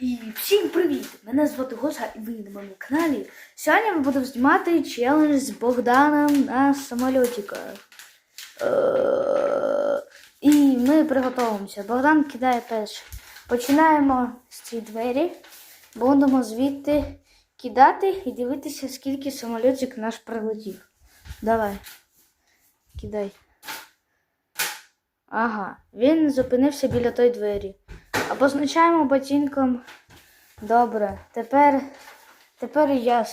І всім привіт! Мене звати Гоша і ви на моєму каналі. Сьогодні ми будемо знімати челендж з Богданом на самольотиках. Е, І ми приготуємося. Богдан кидає перший. Починаємо з цієї двері. Будемо звідти кидати і дивитися, скільки самольотик наш прилетів. Давай. Кидай. Ага, він зупинився біля тої двері. А позначаємо ботинком. Добре. Тепер. Тепер я.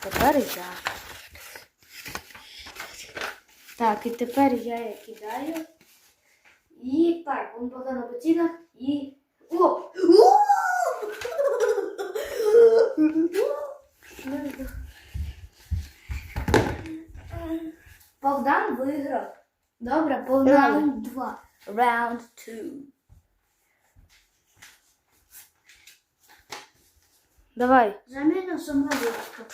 Тепер я. Так, і тепер я її кидаю. І так, він поки на ботинок і. О! Богдан виграв. Добре, погнали. Раунд 2. Round two. Давай. Замена самолетика.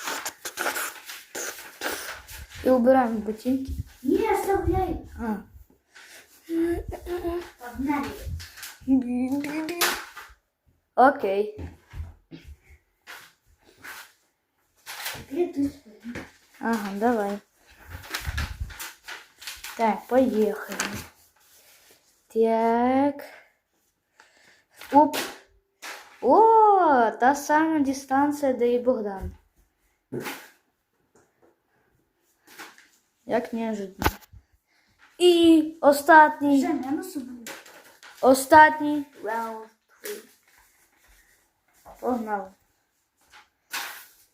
И убираем ботинки. Не оставляй. А. Погнали. Окей. Ага, давай. Так, поехали. Так. Оп. О, та сама дистанція, де і Богдан. Як неожиданно. І останній. Замена. Останній раунд. Погнали.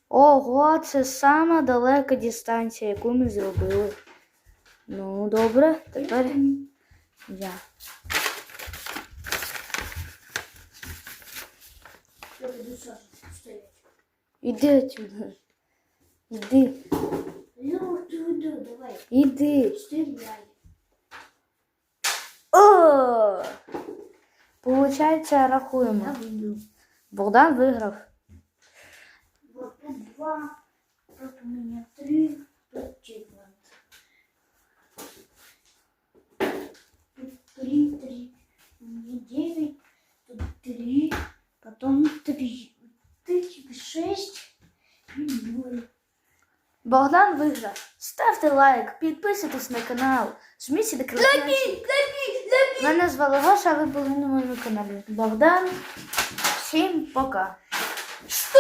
Ого, це сама далека дистанція, яку ми зробили. Ну, добре, тепер я. Іди отсюда. Іди, Ну, ты иди, давай. іди. Стреляй. О! Получається, рахуємо. Я выиграл. Богдан виграв. Вот тут два. Тут у меня три. Тут четверть. Богдан виграв. Ставте лайк, підписуйтесь на канал, жміть до красавчик. Мене звали Гоша, а ви були на моєму каналі. Богдан. Всім пока. Что?